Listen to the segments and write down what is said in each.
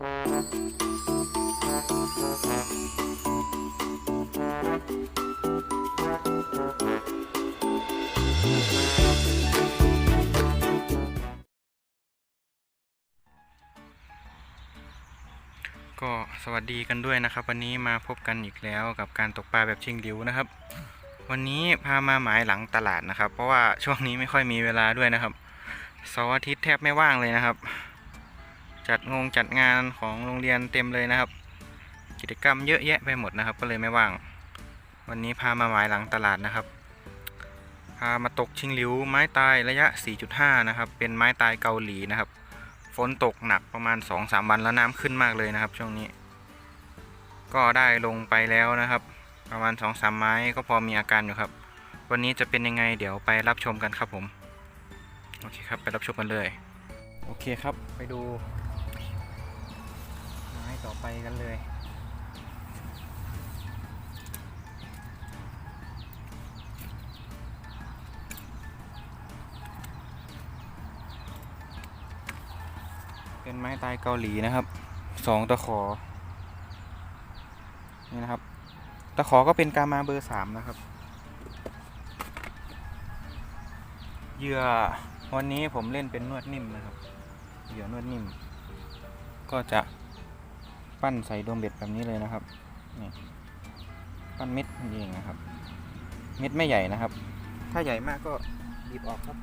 ก็สวัสดีกันด้วยนะครับ วันนี้มาพบกันอีกแล้วกับการตกปลาแบบชิงดิวนะครับ วันนี้พามาหมายหลังตลาดนะครับ เพราะว่าช่วงนี้ไม่ค่อยมีเวลาด้วยนะครับเสาร์อาทิตย์แทบไม่ว่างเลยนะครับ จัดงงจัดงานของโรงเรียนเต็มเลยนะครับ กิจกรรมเยอะแยะไปหมดนะครับ ก็เลยไม่ว่าง วันนี้พามาหมายหลังตลาดนะครับ พามาตกชิงหลิวไม้ตายระยะ 4.5 นะครับ เป็นไม้ตายเกาหลีนะครับ ฝนตกหนักประมาณ 2-3 วันแล้วน้ำขึ้นมากเลยนะครับ ช่วงนี้ ก็ได้ลงไปแล้วนะครับ ประมาณ 2-3 ไม้ก็พอมีอาการอยู่ครับ วันนี้จะเป็นยังไงเดี๋ยวไปรับชมกันครับผม โอเคครับไปรับชมกันเลย โอเคครับไปดู ต่อไปกันเลย เป็นไม้ตายเกาหลีนะครับสองตะขอ นี่นะครับ ตะขอก็เป็นกามาเบอร์สามนะครับเหยื่อวันนี้ผมเล่นเป็นนวดนิ่มนะครับเหยื่อนวดนิ่ม ก็จะ ปั้นใส่ดวงเบ็ดแบบนี้เลยนะครับนี่ปั้นเม็ดนั่เองนะครับ เม็ดไม่ใหญ่นะครับ ถ้าใหญ่มากก็บีบออกครับ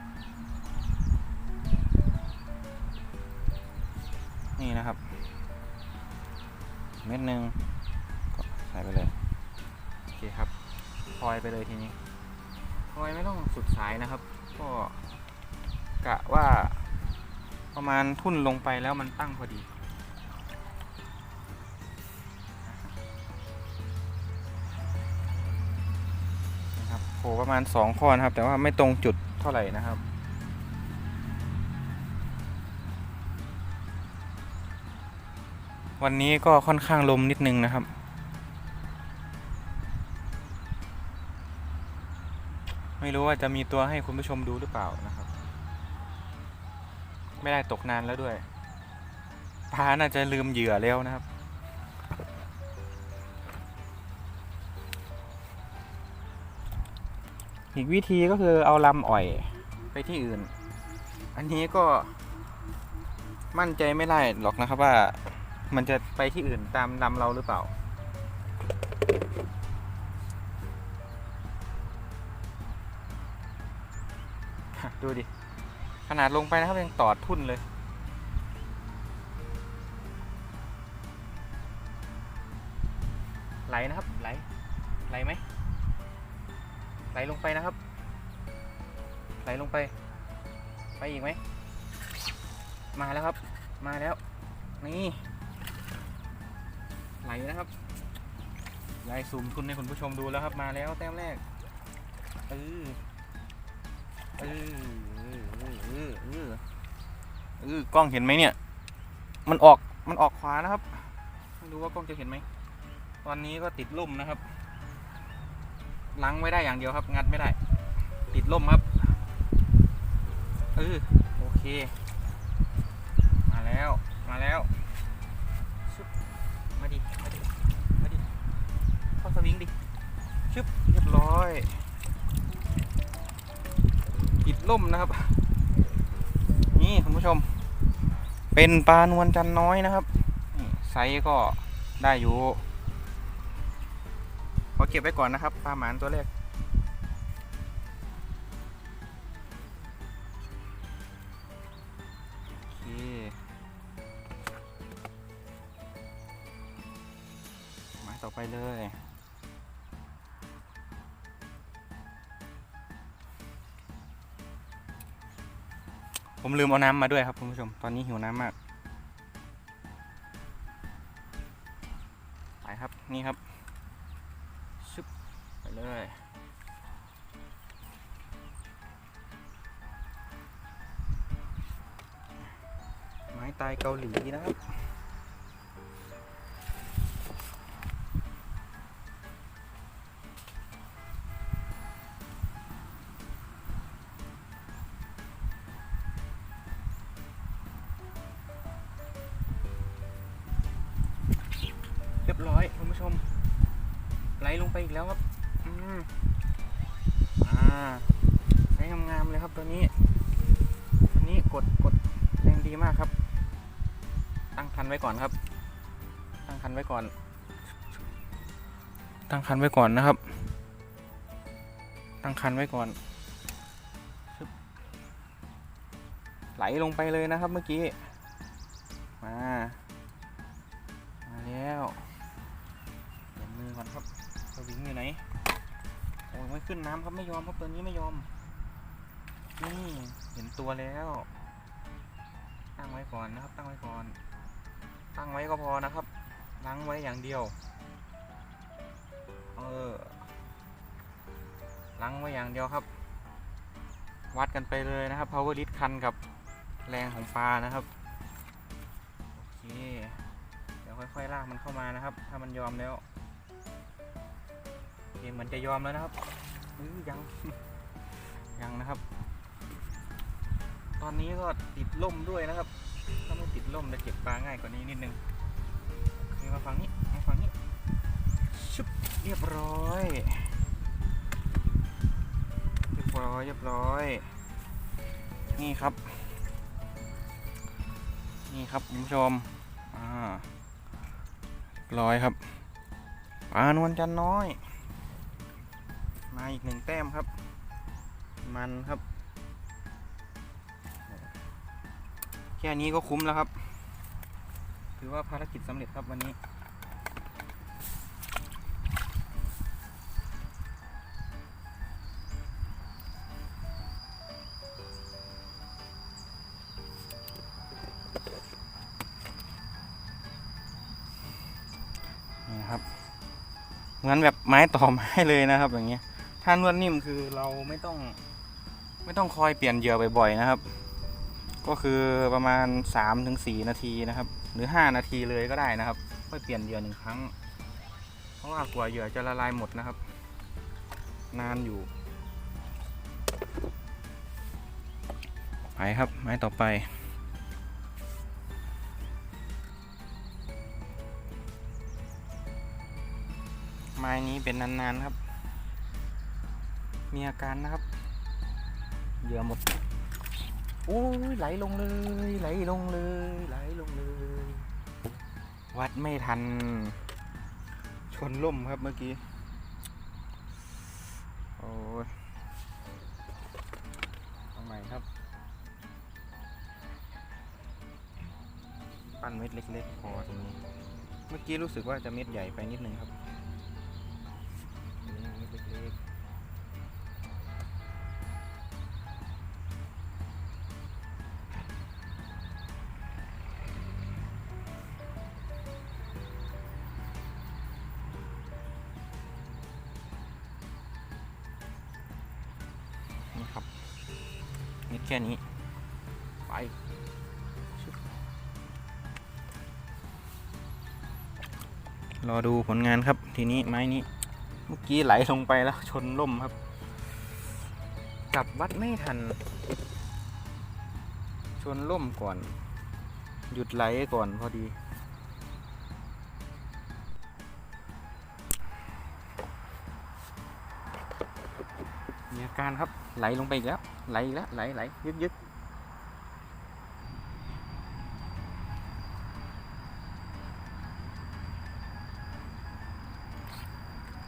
นี่นะครับ เม็ดหนึ่งก็ใส่ไปเลยโอเคครับพลอยไปเลยทีนี้พลอยไม่ต้องสุดสายนะครับ ก็กะว่าประมาณทุ่นลงไปแล้วมันตั้งพอดี ผล่ประมาณสองข้อนะครับ แต่ว่าไม่ตรงจุดเท่าไหร่นะครับวันนี้ก็ค่อนข้างลมนิดนึงนะครับ ไม่รู้ว่าจะมีตัวให้คุณผู้ชมดูหรือเปล่านะครับ ไม่ได้ตกนานแล้วด้วยปลาน่าจะลืมเหยื่อแล้วนะครับ อีกวิธีก็คือเอาลำอ่อยไปที่อื่น อันนี้ก็มั่นใจไม่ได้หรอกนะครับว่ามันจะไปที่อื่นตามลำเราหรือเปล่า ดูดิ ขนาดลงไปนะครับยังตอดทุ่นเลยไหลนะครับไหลไหลไหม ไหลลงไปนะครับ ไหลลงไป ไปอีกไหม มาแล้วครับ มาแล้ว นี่ ไหลนะครับยายซูมทุนให้คุณผู้ชมดูแล้วครับ มาแล้วแต้มแรกเออเออเออเออเออเออกล้องเห็นไหมเนี่ย มันออก มันออกขวานะครับ ไม่รู้ว่ากล้องจะเห็นไหม ตอนนี้ก็ติดลุ่มนะครับ ล้างไม่ได้อย่างเดียวครับ งัดไม่ได้ ติดล่มครับเออโอเค มาแล้วมาแล้วชึบมาดิมาดิมาดิเข้าสวิงดิชึบเรียบร้อย ติดล่มนะครับ นี่คุณผู้ชม เป็นปลานวลจันน้อยนะครับไซส์ก็ได้อยู่ เก็บไว้ก่อนนะครับปลาหมานตัวแรกหมายต่อไปเลยผมลืมเอาน้ำมาด้วยครับคุณผู้ชม ตอนนี้หิวน้ำมาก ไปครับ นี่ครับ ไตายเกาหลีนะครับเรียบร้อยคุณผู้ชม ไหลลงไปอีกแล้วครับอืมอ่าใช้งามๆเลยครับตัวนี้ตัวนี้กดกดแรงดีมากครับ ตั้งคันไว้ก่อนครับ ตั้งคันไว้ก่อน ตั้งคันไว้ก่อนนะครับ ตั้งคันไว้ก่อนชึบไหลลงไปเลยนะครับเมื่อกี้ มา มาแล้วเปลี่ยนมือก่อนครับสวิงอยู่ไหน โอ้ยไม่ขึ้นน้ำครับไม่ยอมครับตัวนี้ไม่ยอม นี่เห็นตัวแล้ว ตั้งไว้ก่อนนะครับตั้งไว้ก่อน ตั้งไว้ก็พอนะครับล้างไว้อย่างเดียว เออล้างไว้อย่างเดียวครับ วัดกันไปเลยนะครับ power lift คันกับแรงของปลานะครับ โอเค เดี๋ยวค่อยๆลากมันเข้ามานะครับ ถ้ามันยอมแล้วโอเคเหมือนจะยอมแล้วนะครับออยังยังนะครับ ตอนนี้ก็ติดล่มด้วยนะครับ ล่มจะเก็บปลาง่ายกว่านี้นิดนึงโอเคมาฝั่งนี้มาฝั่งนี้ชุบเรียบร้อยเรียบร้อยเรียบร้อย นี่ครับ นี่ครับคุณผู้ชมอ่าร้อยครับปลานวลจันน้อย มาอีกหนึ่งแต้มครับ มันครับ แค่นี้ก็คุ้มแล้วครับ ถือว่าภารกิจสำเร็จครับวันนี้ นี่ครับ เหมือนแบบไม้ต่อไม้เลยนะครับ อย่างเงี้ย ถ้านวดนิ่มคือเราไม่ต้อง ไม่ต้องคอยเปลี่ยนเหยื่อบ่อยๆนะครับ ก็คือประมาณ 3-4ถึงนาทีนะครับ หรือ 5 นาทีเลยก็ได้นะครับ ค่อยเปลี่ยนเหยื่อหนึ่งครั้ง เพราะว่ากว่าเหยื่อจะละลายหมดนะครับ นานอยู่ ไปครับไม้ต่อไปไม้นี้เป็นนานๆครับ มีอาการนะครับ เหยื่อหมดโอ้ยไหลลงเลย ไหลลงเลย ไหลลงเลย วัดไม่ทัน ชนล่มครับเมื่อกี้ โอ้ยเอาใหม่ครับ ปั้นเม็ดเล็กๆพอทีนี้ เมื่อกี้รู้สึกว่าจะเม็ดใหญ่ไปนิดนึงครับ แค่นี้ ไปรอดูผลงานครับ ทีนี้ไม้นี้ เมื่อกี้ไหลลงไปแล้วชนล่มครับ กลับวัดไม่ทัน ชนล่มก่อน หยุดไหลก่อนพอดี มีอาการครับไหลลงไปอีกแล้ว ไหลอีกแล้วไหลไหลยึกยึก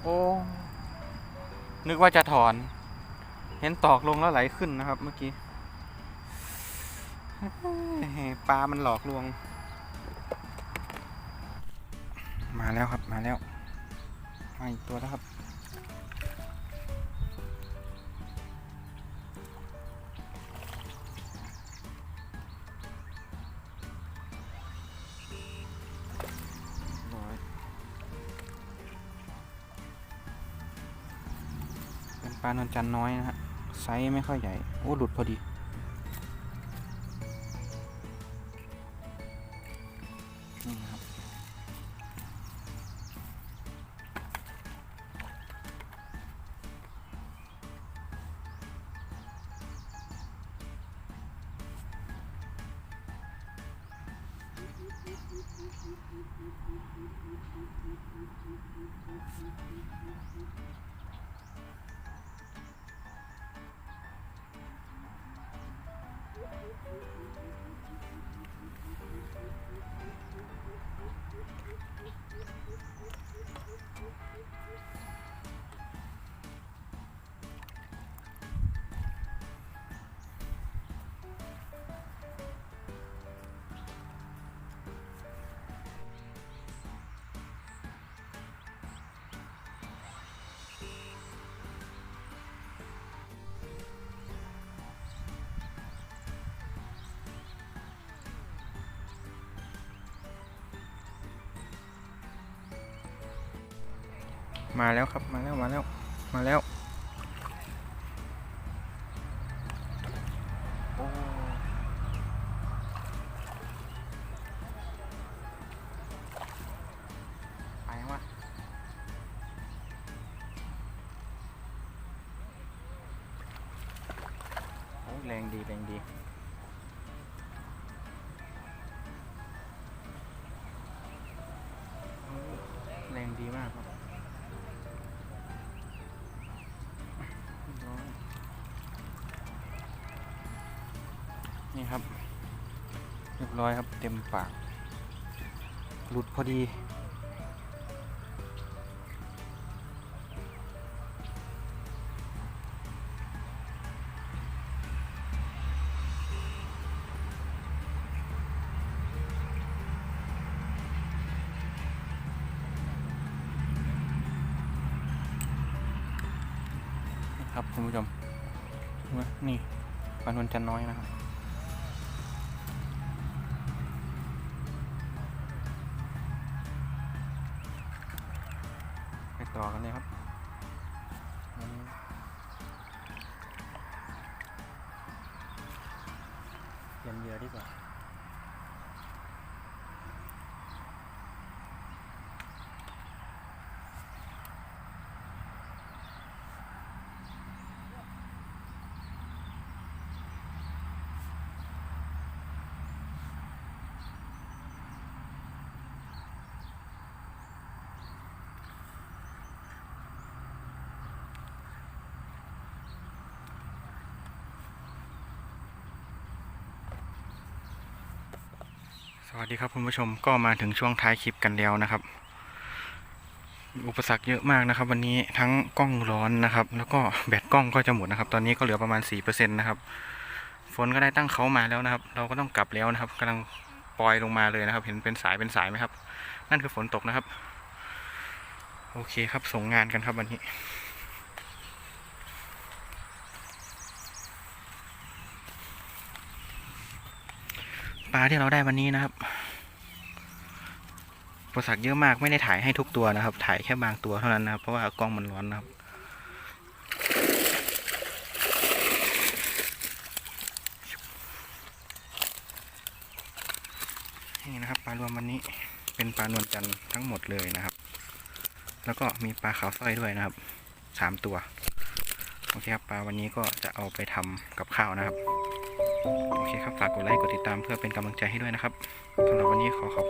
โอ้นึกว่าจะถอน เห็นตอกลงแล้วไหลขึ้นนะครับ เมื่อกี้ปลามันหลอกลวง มาแล้วครับมาแล้วมาอีกตัวแล้วครับ ปลานวลจันน้อยนะฮะ ไซส์ไม่ค่อยใหญ่ โอ้ หลุดพอดี นี่ครับเ Thank you. มาแล้วครับมาแล้วมาแล้วมาแล้วไปยังวะโอ้แรงดีแรงดีแรงดีมากครับ นี่ครับ เรียบร้อยครับเต็มปาก หลุดพอดีครับคุณผู้ชมเห็นไหมนี่ปลานวลจันน้อยนะครับ ต่อกันเลยครับเปลี่ยนเยื่อดีกว่า สวัสดีครับคุณผู้ชมก็มาถึงช่วงท้ายคลิปกันแล้วนะครับ อุปสรรคเยอะมากนะครับ วันนี้ทั้งกล้องร้อนนะครับ แล้วก็แบตกล้องก็จะหมดนะครับ ตอนนี้ก็เหลือประมาณ4%นะครับฝนก็ได้ตั้งเขามาแล้วนะครับ เราก็ต้องกลับแล้วนะครับกำลังปล่อยลงมาเลยนะครับ เห็นเป็นสายเป็นสายไหมครับ นั่นคือฝนตกนะครับ โอเคครับส่งงานกันครับวันนี้ ปลาที่เราได้วันนี้นะครับอุปสรรคเยอะมากไม่ได้ถ่ายให้ทุกตัวนะครับ ถ่ายแค่บางตัวเท่านั้นนะครับ เพราะว่ากล้องมันร้อนนะครับ นี่นะครับปลารวมวันนี้เป็นปลานวลจันทร์ทั้งหมดเลยนะครับ แล้วก็มีปลาขาวสร้อยด้วยนะครับสามตัวโอเคครับปลาวันนี้ก็จะเอาไปทำกับข้าวนะครับ โอเคครับฝากกดไลค์กดติดตามเพื่อเป็นกำลังใจให้ด้วยนะครับสำหรับวันนี้ขอขอบ